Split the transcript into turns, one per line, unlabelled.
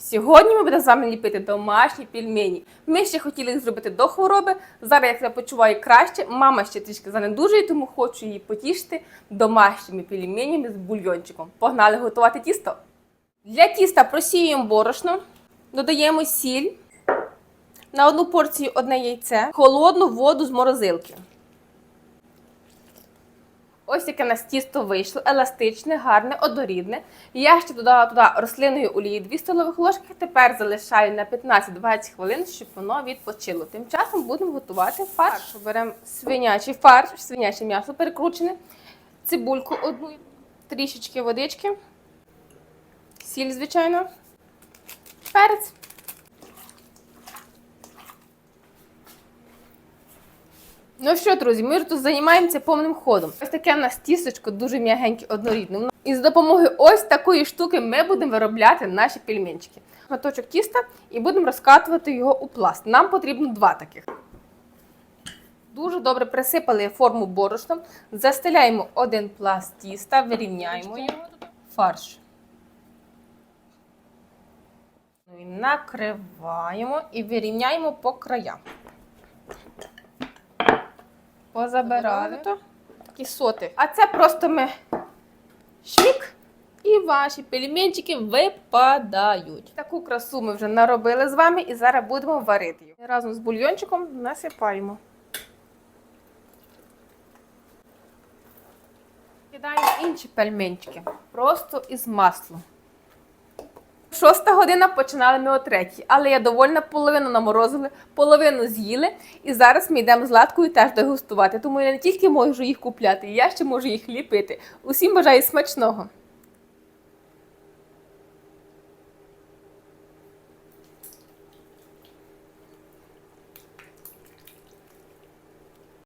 Сьогодні ми будемо з вами ліпити домашні пельмені. Ми ще хотіли їх зробити до хвороби. Зараз я себе почуваю краще. Мама ще трішки занедужує, тому хочу її потішити домашніми пельменями з бульйончиком. Погнали готувати тісто. Для тіста просіюємо борошно, додаємо сіль, на одну порцію одне яйце, холодну воду з морозилки. Ось яке нас тісто вийшло, еластичне, гарне, однорідне. Я ще додала туди рослинної олії 2 столових ложки. Тепер залишаю на 15-20 хвилин, щоб воно відпочило. Тим часом будемо готувати фарш. Беремо свинячий фарш, свиняче м'ясо перекручене, цибульку одну, трішечки водички, сіль, звичайно, перець. Ну що, друзі, ми тут займаємося повним ходом. Ось таке в нас тістечко дуже м'ягеньке, однорідне. І з допомогою ось такої штуки ми будемо виробляти наші пельменчики. Шматочок тіста і будемо розкатувати його у пласт. Нам потрібно два таких. Дуже добре присипали форму борошном, застеляємо один пласт тіста, вирівняємо його фарш. Ну накриваємо і вирівняємо по краям. Позабирали такі соти. А це просто ми шмік і ваші пельменчики випадають. Таку красу ми вже наробили з вами і зараз будемо варити їх. Разом з бульйончиком насипаємо. Кидаємо інші пельменчики просто із маслом. Шоста година починали ми о третій, але я довольна, половину наморозили, половину з'їли. І зараз ми йдемо з латкою теж дегустувати. Тому я не тільки можу їх купляти, я ще можу їх ліпити. Усім бажаю смачного!